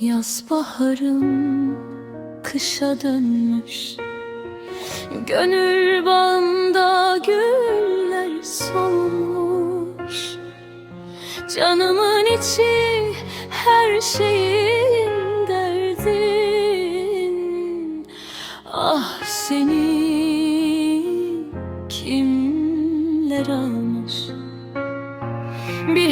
Yaz baharım kışa dönmüş. Gönül bağımda güller solmuş. Canımın içi her şeyin derdin Ah seni kimler almış? Bir